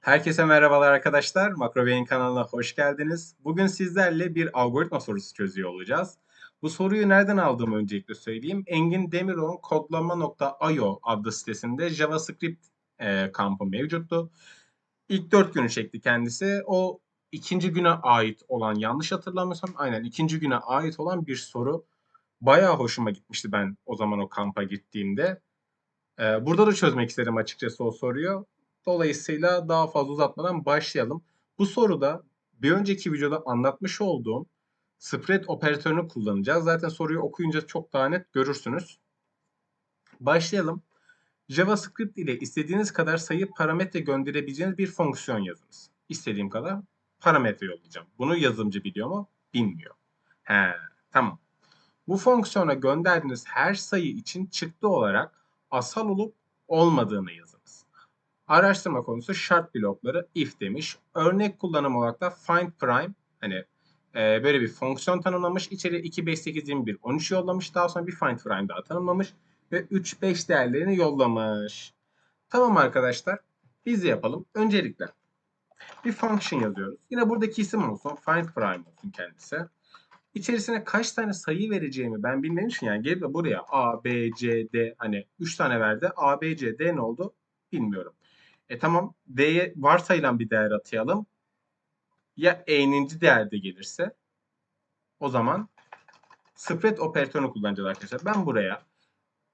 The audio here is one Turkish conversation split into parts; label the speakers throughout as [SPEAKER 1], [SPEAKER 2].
[SPEAKER 1] Herkese merhabalar arkadaşlar. Makro Beyin kanalına hoş geldiniz. Bugün sizlerle bir algoritma sorusu çözüyor olacağız. Bu soruyu nereden aldığımı öncelikle söyleyeyim. Engin Demirok'un kodlama.io adlı sitesinde JavaScript e, kampı mevcuttu. İlk dört günü çekti kendisi. O ikinci güne ait olan, yanlış hatırlamıyorsam aynen ikinci güne ait olan bir soru. Bayağı hoşuma gitmişti ben o zaman o kampa gittiğimde. Ee, burada da çözmek isterim açıkçası o soruyu. Dolayısıyla daha fazla uzatmadan başlayalım. Bu soruda bir önceki videoda anlatmış olduğum spread operatörünü kullanacağız. Zaten soruyu okuyunca çok daha net görürsünüz. Başlayalım. JavaScript ile istediğiniz kadar sayı parametre gönderebileceğiniz bir fonksiyon yazınız. İstediğim kadar parametre yollayacağım. Bunu yazılımcı biliyor mu? Bilmiyor. He, tamam. Bu fonksiyona gönderdiğiniz her sayı için çıktı olarak asal olup olmadığını yazınız. Araştırma konusu şart blokları if demiş. Örnek kullanım olarak da find prime hani e, böyle bir fonksiyon tanımlamış. İçeri 2, 5, 8, 21, 13 yollamış. Daha sonra bir find prime daha tanımlamış. Ve 3, 5 değerlerini yollamış. Tamam arkadaşlar. Biz de yapalım. Öncelikle bir function yazıyoruz. Yine buradaki isim olsun. Find prime olsun kendisi. İçerisine kaç tane sayı vereceğimi ben bilmediğim yani gelip buraya A, B, C, D hani 3 tane verdi. A, B, C, D ne oldu bilmiyorum. E tamam D'ye varsayılan bir değer atayalım. Ya E'ninci değerde gelirse o zaman spread operatörünü kullanacağız arkadaşlar. Ben buraya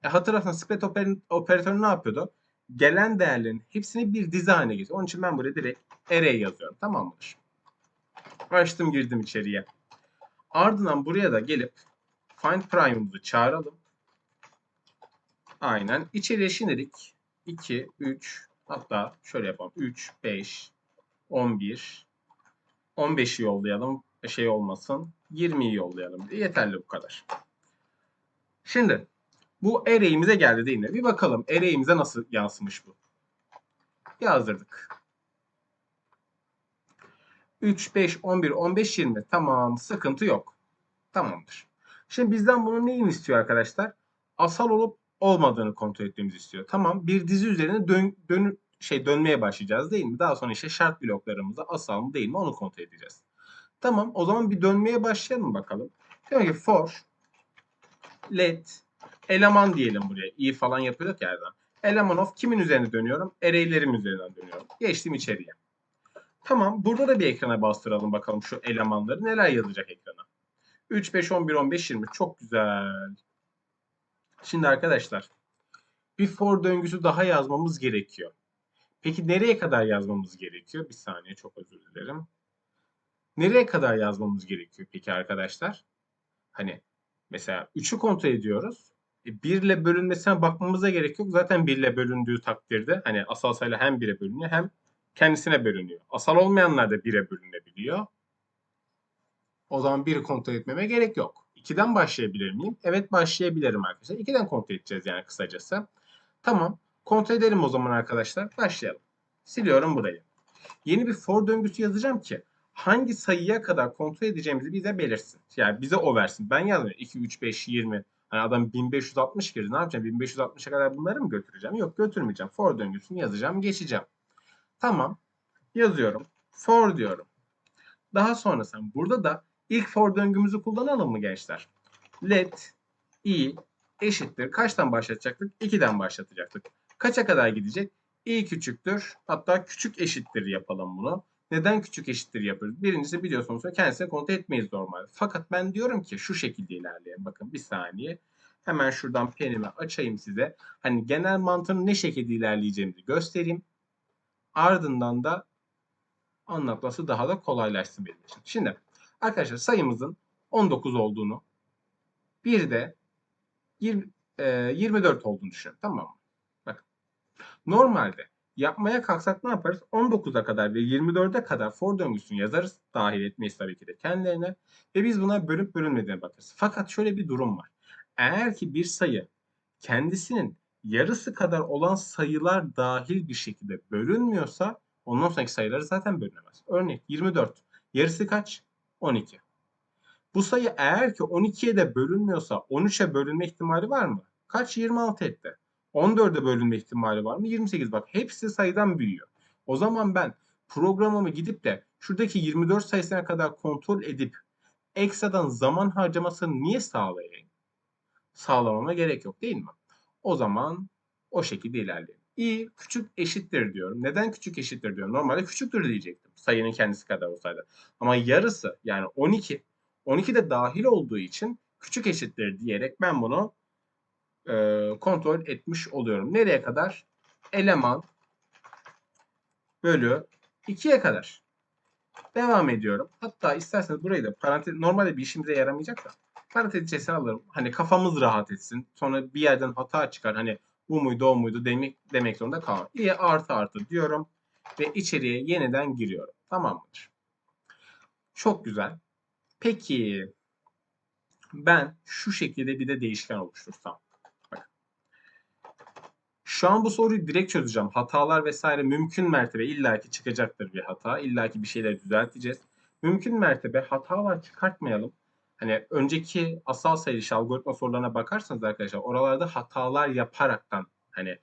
[SPEAKER 1] e, hatırlarsan spread operatörü ne yapıyordu? Gelen değerlerin hepsini bir dizi haline getiriyor. Onun için ben buraya direkt array yazıyorum. Tamam mıdır? Açtım girdim içeriye. Ardından buraya da gelip find prime'ımızı çağıralım. Aynen. İçeriye şimdilik 2, 3, hatta şöyle yapalım. 3, 5, 11, 15'i yollayalım. Şey olmasın. 20'yi yollayalım. Yeterli bu kadar. Şimdi bu array'imize geldi değil mi? Bir bakalım array'imize nasıl yansımış bu. Yazdırdık. 3, 5, 11, 15, 20. Tamam sıkıntı yok. Tamamdır. Şimdi bizden bunun neyini istiyor arkadaşlar? Asal olup olmadığını kontrol etmemizi istiyor. Tamam bir dizi üzerine dön, dön, şey dönmeye başlayacağız değil mi? Daha sonra işte şart bloklarımızda asal mı değil mi onu kontrol edeceğiz. Tamam o zaman bir dönmeye başlayalım bakalım. Diyor ki for let eleman diyelim buraya. i falan yapıyorduk ya yerden. Eleman of kimin üzerine dönüyorum? Array'lerim üzerinden dönüyorum. Geçtim içeriye. Tamam burada da bir ekrana bastıralım bakalım şu elemanları neler yazacak ekrana. 3, 5, 11, 15, 20 çok güzel. Şimdi arkadaşlar bir for döngüsü daha yazmamız gerekiyor. Peki nereye kadar yazmamız gerekiyor? Bir saniye çok özür dilerim. Nereye kadar yazmamız gerekiyor peki arkadaşlar? Hani mesela 3'ü kontrol ediyoruz. E, 1 ile bölünmesine bakmamıza gerek yok. Zaten 1 ile bölündüğü takdirde hani asal sayıyla hem 1'e bölünüyor hem kendisine bölünüyor. Asal olmayanlar da 1'e bölünebiliyor. O zaman 1'i kontrol etmeme gerek yok. 2'den başlayabilir miyim? Evet başlayabilirim arkadaşlar. 2'den kontrol edeceğiz yani kısacası. Tamam. Kontrol edelim o zaman arkadaşlar. Başlayalım. Siliyorum burayı. Yeni bir for döngüsü yazacağım ki hangi sayıya kadar kontrol edeceğimizi bize belirsin. Yani bize o versin. Ben yazmıyorum. 2, 3, 5, 20. Hani adam 1560 girdi. Ne yapacağım? 1560'a kadar bunları mı götüreceğim? Yok götürmeyeceğim. For döngüsünü yazacağım. Geçeceğim. Tamam. Yazıyorum. For diyorum. Daha sonrasında burada da ilk for döngümüzü kullanalım mı gençler? Let i eşittir. Kaçtan başlatacaktık? 2'den başlatacaktık. Kaça kadar gidecek? i küçüktür. Hatta küçük eşittir yapalım bunu. Neden küçük eşittir yapıyoruz? Birincisi biliyorsunuz kendisine kontrol etmeyiz normalde. Fakat ben diyorum ki şu şekilde ilerleyelim. Bakın bir saniye. Hemen şuradan penimi açayım size. Hani genel mantığın ne şekilde ilerleyeceğimizi göstereyim. Ardından da anlatması daha da kolaylaşsın benim için. Şimdi arkadaşlar sayımızın 19 olduğunu bir de 20, e, 24 olduğunu düşünün. Tamam mı? Bakın. Normalde yapmaya kalksak ne yaparız? 19'a kadar ve 24'e kadar for döngüsünü yazarız. Dahil etmeyiz tabii ki de kendilerine. Ve biz buna bölüp bölünmediğine bakarız. Fakat şöyle bir durum var. Eğer ki bir sayı kendisinin yarısı kadar olan sayılar dahil bir şekilde bölünmüyorsa ondan sonraki sayıları zaten bölünemez. Örnek 24. Yarısı kaç? 12. Bu sayı eğer ki 12'ye de bölünmüyorsa 13'e bölünme ihtimali var mı? Kaç? 26 etti. 14'e bölünme ihtimali var mı? 28 bak hepsi sayıdan büyüyor. O zaman ben programımı gidip de şuradaki 24 sayısına kadar kontrol edip ekstradan zaman harcamasını niye sağlayayım? Sağlamama gerek yok değil mi? O zaman o şekilde ilerleyelim. İ küçük eşittir diyorum. Neden küçük eşittir diyorum? Normalde küçüktür diyecektim. Sayının kendisi kadar olsaydı. Ama yarısı yani 12. 12 de dahil olduğu için küçük eşittir diyerek ben bunu e, kontrol etmiş oluyorum. Nereye kadar? Eleman bölü 2'ye kadar. Devam ediyorum. Hatta isterseniz burayı da parantez normalde bir işimize yaramayacak da parantez içerisine alırım. Hani kafamız rahat etsin. Sonra bir yerden hata çıkar. Hani bu muydu o muydu demek, demek zorunda kalmam. İyi artı artı diyorum ve içeriye yeniden giriyorum. Tamam mıdır? Çok güzel. Peki ben şu şekilde bir de değişken oluştursam. Bak. Şu an bu soruyu direkt çözeceğim. Hatalar vesaire mümkün mertebe illaki çıkacaktır bir hata. illaki bir şeyler düzelteceğiz. Mümkün mertebe hatalar çıkartmayalım. Hani önceki asal sayı dışı algoritma sorularına bakarsanız arkadaşlar oralarda hatalar yaparaktan hani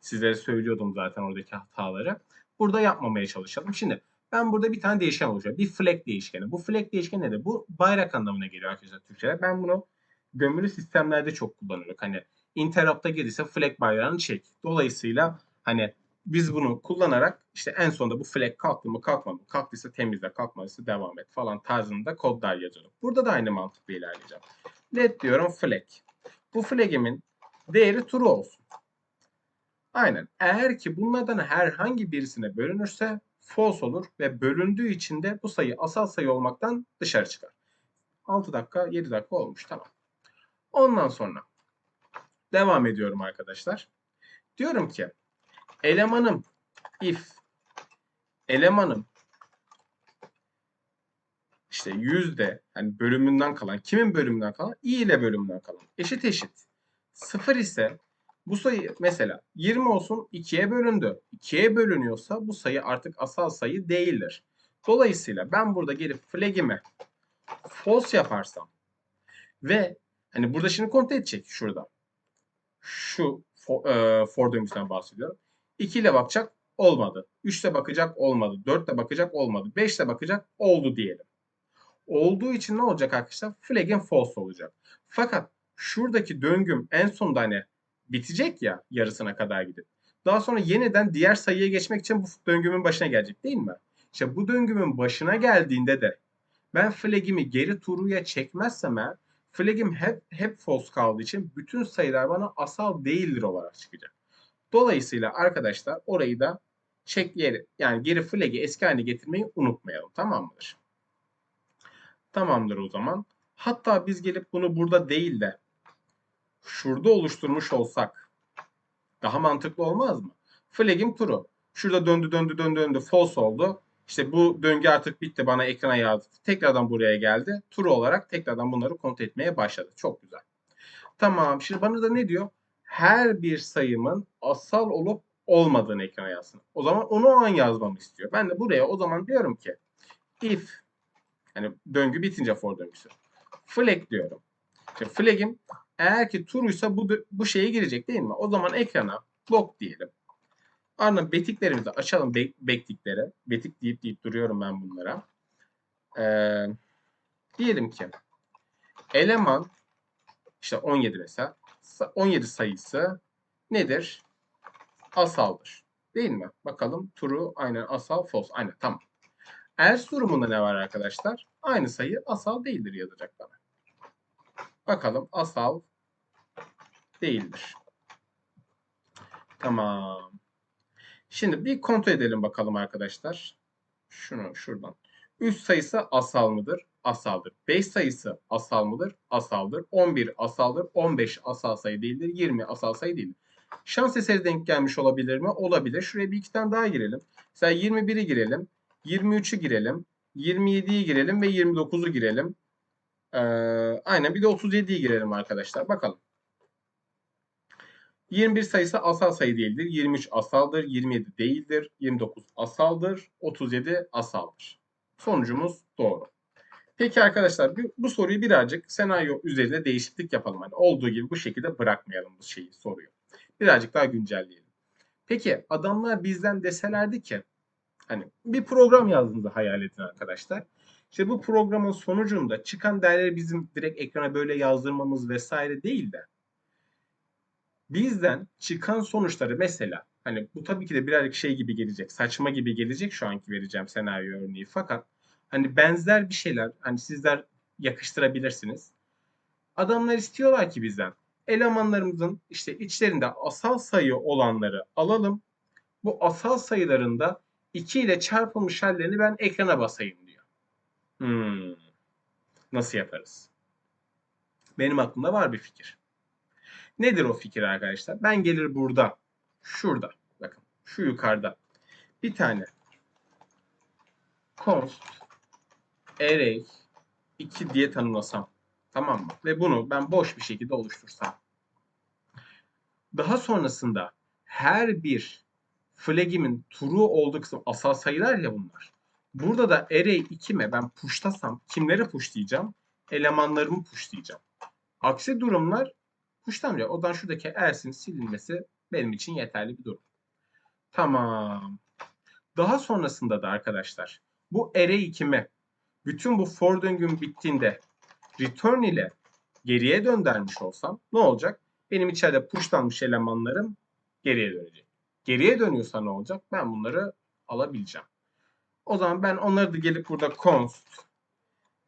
[SPEAKER 1] sizlere söylüyordum zaten oradaki hataları. Burada yapmamaya çalışalım. Şimdi ben burada bir tane değişken oluşturuyorum. Bir flag değişkeni. Bu flag değişkeni nedir? Bu bayrak anlamına geliyor arkadaşlar Türkçe'de. Ben bunu gömülü sistemlerde çok kullanıyorum. Hani interrupt'a gelirse flag bayrağını çek. Dolayısıyla hani biz bunu kullanarak işte en sonunda bu flag kalktı mı kalkmadı mı kalktıysa temizle kalkmadıysa devam et falan tarzında kodlar yazıyorum. Burada da aynı mantıkla ilerleyeceğim. Let diyorum flag. Bu flag'imin değeri true olsun. Aynen. Eğer ki bunlardan herhangi birisine bölünürse false olur ve bölündüğü için de bu sayı asal sayı olmaktan dışarı çıkar. 6 dakika 7 dakika olmuş tamam. Ondan sonra devam ediyorum arkadaşlar. Diyorum ki elemanım if elemanım işte yüzde hani bölümünden kalan kimin bölümünden kalan i ile bölümünden kalan eşit eşit sıfır ise bu sayı mesela 20 olsun 2'ye bölündü. 2'ye bölünüyorsa bu sayı artık asal sayı değildir. Dolayısıyla ben burada gelip flag'imi false yaparsam ve hani burada şimdi kontrol edecek şurada. Şu for, e, for döngüsünden bahsediyorum. 2 ile bakacak olmadı. 3 ile bakacak olmadı. 4 ile bakacak olmadı. 5 ile bakacak oldu diyelim. Olduğu için ne olacak arkadaşlar? Flag'in false olacak. Fakat şuradaki döngüm en sonunda hani bitecek ya yarısına kadar gidip. Daha sonra yeniden diğer sayıya geçmek için bu döngümün başına gelecek değil mi? İşte bu döngümün başına geldiğinde de ben flag'imi geri turuya çekmezsem eğer flag'im hep, hep false kaldığı için bütün sayılar bana asal değildir olarak çıkacak. Dolayısıyla arkadaşlar orayı da çekleyerek yani geri flag'i eski haline getirmeyi unutmayalım. Tamam mıdır? Tamamdır o zaman. Hatta biz gelip bunu burada değil de şurada oluşturmuş olsak daha mantıklı olmaz mı? Flag'im true. Şurada döndü döndü döndü döndü false oldu. İşte bu döngü artık bitti bana ekrana yazdı. Tekrardan buraya geldi. True olarak tekrardan bunları kontrol etmeye başladı. Çok güzel. Tamam. Şimdi bana da ne diyor? Her bir sayımın asal olup olmadığını ekrana yazsın. O zaman onu o an yazmamı istiyor. Ben de buraya o zaman diyorum ki if yani döngü bitince for döngüsü. Flag diyorum. Şimdi flag'im eğer ki true'ysa bu, bu şeye girecek değil mi? O zaman ekrana block diyelim. Ardından betiklerimizi açalım. Be bektikleri. Betik deyip deyip duruyorum ben bunlara. Ee, diyelim ki eleman işte 17 mesela 17 sayısı nedir? Asaldır. Değil mi? Bakalım true aynen asal false. Aynen tamam. Else durumunda ne var arkadaşlar? Aynı sayı asal değildir yazacak bana. Bakalım asal değildir. Tamam. Şimdi bir kontrol edelim bakalım arkadaşlar. Şunu şuradan. 3 sayısı asal mıdır? Asaldır. 5 sayısı asal mıdır? Asaldır. 11 asaldır. 15 asal sayı değildir. 20 asal sayı değildir. Şans eseri denk gelmiş olabilir mi? Olabilir. Şuraya bir iki tane daha girelim. Mesela 21'i girelim. 23'ü girelim. 27'yi girelim ve 29'u girelim. Ee, aynen bir de 37'yi girelim arkadaşlar. Bakalım. 21 sayısı asal sayı değildir. 23 asaldır. 27 değildir. 29 asaldır. 37 asaldır. Sonucumuz doğru. Peki arkadaşlar bu soruyu birazcık senaryo üzerinde değişiklik yapalım. Hani olduğu gibi bu şekilde bırakmayalım bu şeyi soruyu. Birazcık daha güncelleyelim. Peki adamlar bizden deselerdi ki Hani bir program yazdığınızı hayal edin arkadaşlar. İşte bu programın sonucunda çıkan değerleri bizim direkt ekrana böyle yazdırmamız vesaire değil de bizden çıkan sonuçları mesela hani bu tabii ki de birazcık şey gibi gelecek, saçma gibi gelecek şu anki vereceğim senaryo örneği fakat hani benzer bir şeyler hani sizler yakıştırabilirsiniz. Adamlar istiyorlar ki bizden elemanlarımızın işte içlerinde asal sayı olanları alalım. Bu asal sayılarında 2 ile çarpılmış hallerini ben ekrana basayım diyor. Hmm. Nasıl yaparız? Benim aklımda var bir fikir. Nedir o fikir arkadaşlar? Ben gelir burada, şurada, bakın şu yukarıda bir tane const array 2 diye tanımlasam. Tamam mı? Ve bunu ben boş bir şekilde oluştursam. Daha sonrasında her bir flagimin true olduğu kısım asal sayılar ya bunlar. Burada da array 2'me ben pushlasam kimleri pushlayacağım? Elemanlarımı pushlayacağım. Aksi durumlar pushlanmayacak. O zaman şuradaki else'in silinmesi benim için yeterli bir durum. Tamam. Daha sonrasında da arkadaşlar bu array 2'me bütün bu for döngüm bittiğinde return ile geriye döndürmüş olsam ne olacak? Benim içeride pushlanmış elemanlarım geriye dönecek. Geriye dönüyorsa ne olacak? Ben bunları alabileceğim. O zaman ben onları da gelip burada const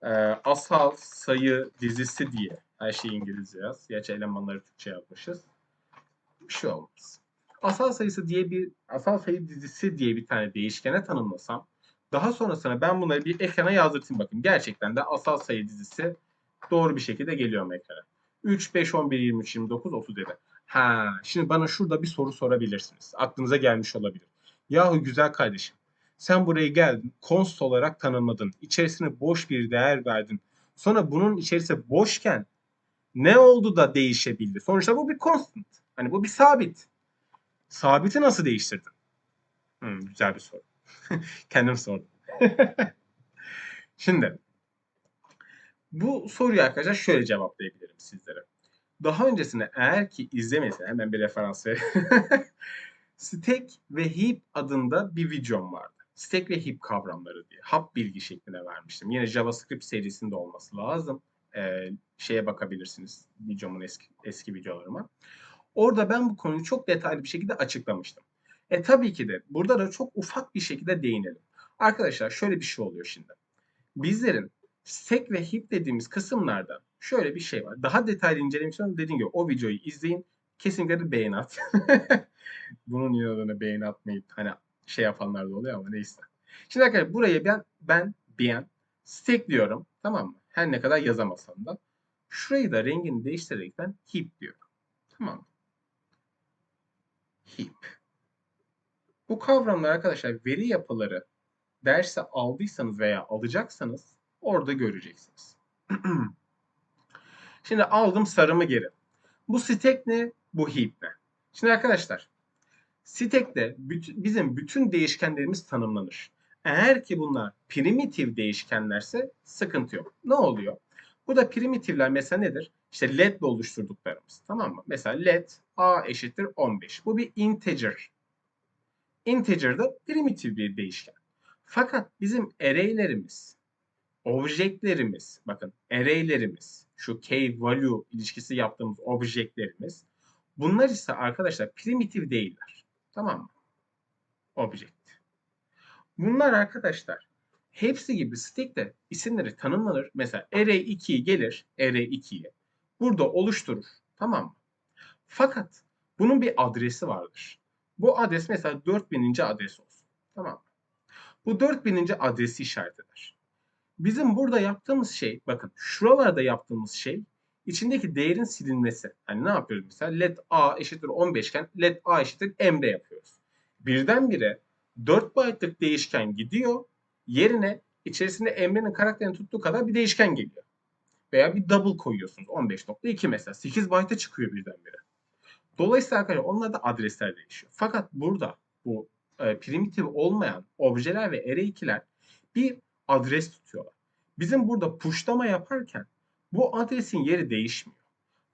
[SPEAKER 1] e, asal sayı dizisi diye her şeyi İngilizce yaz. Gerçi elemanları Türkçe yapmışız. Bir şey olmaz. Asal sayısı diye bir asal sayı dizisi diye bir tane değişkene tanımlasam daha sonrasında ben bunları bir ekrana yazdırtayım bakın. Gerçekten de asal sayı dizisi doğru bir şekilde geliyor mu ekrana. 3, 5, 11, 23, 29, 37. Ha, şimdi bana şurada bir soru sorabilirsiniz. Aklınıza gelmiş olabilir. Yahu güzel kardeşim. Sen buraya geldin, const olarak tanımladın. İçerisine boş bir değer verdin. Sonra bunun içerisi boşken ne oldu da değişebildi? Sonuçta bu bir constant. Hani bu bir sabit. Sabiti nasıl değiştirdin? Hmm, güzel bir soru. Kendim sordum. Şimdi bu soruyu arkadaşlar şöyle cevaplayabilirim sizlere. Daha öncesinde eğer ki izlemediysen hemen bir referans ver. Stack ve Heap adında bir videom vardı. Stack ve Heap kavramları diye. Hap bilgi şeklinde vermiştim. Yine JavaScript serisinde olması lazım. Ee, şeye bakabilirsiniz. Videomun eski, eski videolarıma. Orada ben bu konuyu çok detaylı bir şekilde açıklamıştım. E tabii ki de burada da çok ufak bir şekilde değinelim. Arkadaşlar şöyle bir şey oluyor şimdi. Bizlerin stack ve heap dediğimiz kısımlarda şöyle bir şey var. Daha detaylı incelemek istiyorum. Dediğim gibi o videoyu izleyin. Kesinlikle bir beğen at. Bunun yanına beğen atmayıp hani şey yapanlar da oluyor ama neyse. Şimdi arkadaşlar buraya ben ben beğen stack diyorum. Tamam mı? Her ne kadar yazamasam da. Şurayı da rengini değiştirerekten heap diyorum. Tamam mı? Heap. Bu kavramlar arkadaşlar veri yapıları derse aldıysanız veya alacaksanız orada göreceksiniz. Şimdi aldım sarımı geri. Bu stack ne? Bu heap ne? Şimdi arkadaşlar stack'te bizim bütün değişkenlerimiz tanımlanır. Eğer ki bunlar primitif değişkenlerse sıkıntı yok. Ne oluyor? Bu da primitifler mesela nedir? İşte led oluşturduklarımız. Tamam mı? Mesela led a eşittir 15. Bu bir integer Integer'da primitif bir değişken. Fakat bizim array'lerimiz, objeklerimiz, bakın array'lerimiz, şu k value ilişkisi yaptığımız objeklerimiz, bunlar ise arkadaşlar primitif değiller. Tamam mı? Object. Bunlar arkadaşlar hepsi gibi stack'te isimleri tanımlanır. Mesela array 2 gelir array 2'ye. Burada oluşturur. Tamam mı? Fakat bunun bir adresi vardır. Bu adres mesela 4000. adres olsun. Tamam Bu 4000. adresi işaret eder. Bizim burada yaptığımız şey, bakın şuralarda yaptığımız şey içindeki değerin silinmesi. Hani ne yapıyoruz mesela? Let a eşittir 15 iken let a eşittir emre yapıyoruz. Birdenbire 4 byte'lık değişken gidiyor. Yerine içerisinde emrenin karakterini tuttuğu kadar bir değişken geliyor. Veya bir double koyuyorsunuz. 15.2 mesela. 8 byte'a çıkıyor birdenbire. Dolayısıyla arkadaşlar onlar da adresler değişiyor. Fakat burada bu e, primitif olmayan objeler ve array 2'ler bir adres tutuyorlar. Bizim burada pushlama yaparken bu adresin yeri değişmiyor.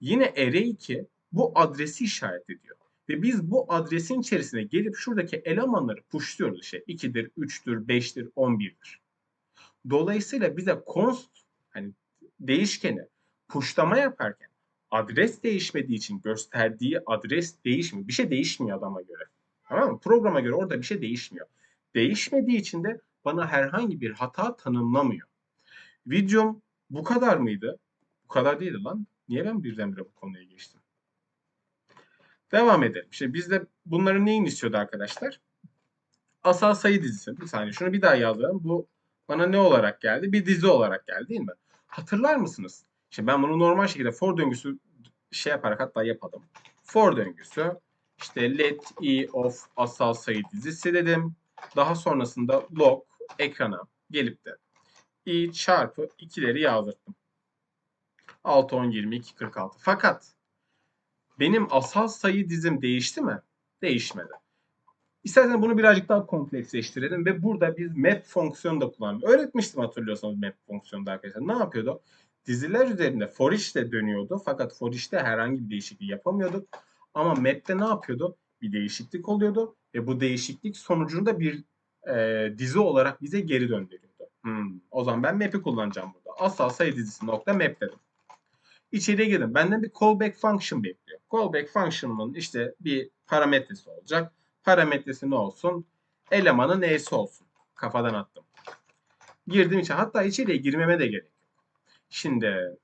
[SPEAKER 1] Yine array 2 bu adresi işaret ediyor. Ve biz bu adresin içerisine gelip şuradaki elemanları pushluyoruz. İşte 2'dir, 3'tür, 5'tir, 11'dir. Dolayısıyla bize const hani değişkeni pushlama yaparken adres değişmediği için gösterdiği adres değişmiyor. Bir şey değişmiyor adama göre. Tamam mı? Programa göre orada bir şey değişmiyor. Değişmediği için de bana herhangi bir hata tanımlamıyor. Videom bu kadar mıydı? Bu kadar değildi lan. Niye ben birdenbire bu konuya geçtim? Devam edelim. Şimdi bizde bunların neyini istiyordu arkadaşlar? Asal sayı dizisi. Bir saniye şunu bir daha yazalım. Bu bana ne olarak geldi? Bir dizi olarak geldi değil mi? Hatırlar mısınız? Şimdi ben bunu normal şekilde for döngüsü şey yaparak hatta yapalım. For döngüsü işte let e of asal sayı dizisi dedim. Daha sonrasında log ekrana gelip de i çarpı 2'leri yazdırdım. 6, 10, 22, 46. Fakat benim asal sayı dizim değişti mi? Değişmedi. İsterseniz bunu birazcık daha kompleksleştirelim ve burada biz map fonksiyonu da kullanıyoruz. Öğretmiştim hatırlıyorsanız map fonksiyonu da arkadaşlar. Ne yapıyordu? Diziler üzerinde for each de dönüyordu. Fakat for each'te herhangi bir değişiklik yapamıyorduk. Ama map'te ne yapıyordu? Bir değişiklik oluyordu ve bu değişiklik sonucunda bir e, dizi olarak bize geri döndürüyordu. Hmm, o zaman ben map'i kullanacağım burada. Asal sayı dizisi nokta map dedim. İçeriye girdim. Benden bir callback function bekliyor. Callback function'ın işte bir parametresi olacak. Parametresi ne olsun? Elemanı neyse olsun. Kafadan attım. Girdim içeri. Hatta içeriye girmeme de gerek. Şimdi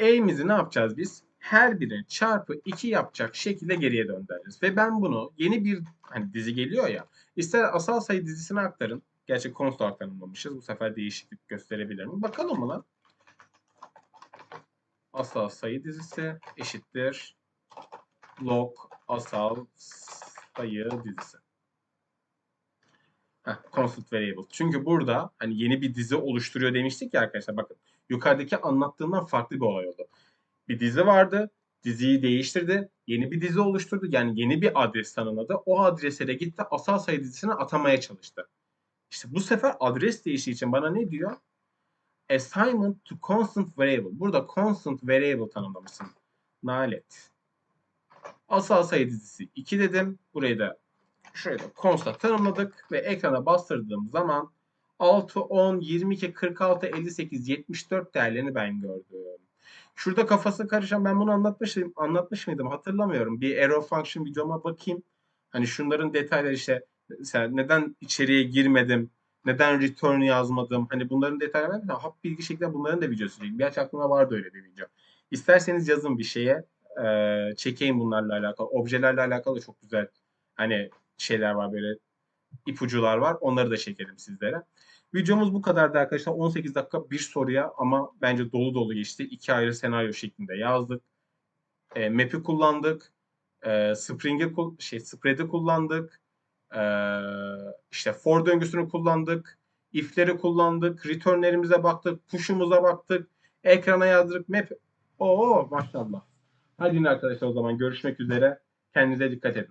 [SPEAKER 1] A'mizi ne yapacağız biz? Her birini çarpı 2 yapacak şekilde geriye döndüreceğiz. Ve ben bunu yeni bir hani dizi geliyor ya. İster asal sayı dizisine aktarın. Gerçi konst olarak. Bu sefer değişiklik gösterebilir mi? Bakalım mı lan? Asal sayı dizisi eşittir log asal sayı dizisi. Heh, constant variable. Çünkü burada hani yeni bir dizi oluşturuyor demiştik ya arkadaşlar. Bakın yukarıdaki anlattığımdan farklı bir olay oldu. Bir dizi vardı. Diziyi değiştirdi. Yeni bir dizi oluşturdu. Yani yeni bir adres tanımladı. O adrese de gitti asal sayı dizisine atamaya çalıştı. İşte bu sefer adres değiştiği için bana ne diyor? Assignment to constant variable. Burada constant variable tanımlamışsın. Nalet. Asal sayı dizisi 2 dedim. Burayı da şuraya da constant tanımladık ve ekrana bastırdığım zaman 6, 10, 22, 46, 58, 74 değerlerini ben gördüm. Şurada kafası karışan ben bunu anlatmışım, anlatmış mıydım hatırlamıyorum. Bir arrow function videoma bakayım. Hani şunların detayları işte mesela neden içeriye girmedim, neden return yazmadım. Hani bunların detayları var. Hap bilgi şeklinde bunların da videosu değil. Gerçi aklımda vardı öyle bir video. İsterseniz yazın bir şeye. E, çekeyim bunlarla alakalı. Objelerle alakalı çok güzel hani şeyler var böyle ipucular var. Onları da çekelim sizlere. Videomuz bu kadardı arkadaşlar. 18 dakika bir soruya ama bence dolu dolu geçti. İki ayrı senaryo şeklinde yazdık. E, map'i kullandık. E, Spring'i şey spread'i kullandık. E, işte for döngüsünü kullandık. If'leri kullandık. Return'lerimize baktık. Push'umuza baktık. Ekrana yazdık. Map. Oo maşallah. Hadi yine arkadaşlar o zaman görüşmek üzere. Kendinize dikkat edin.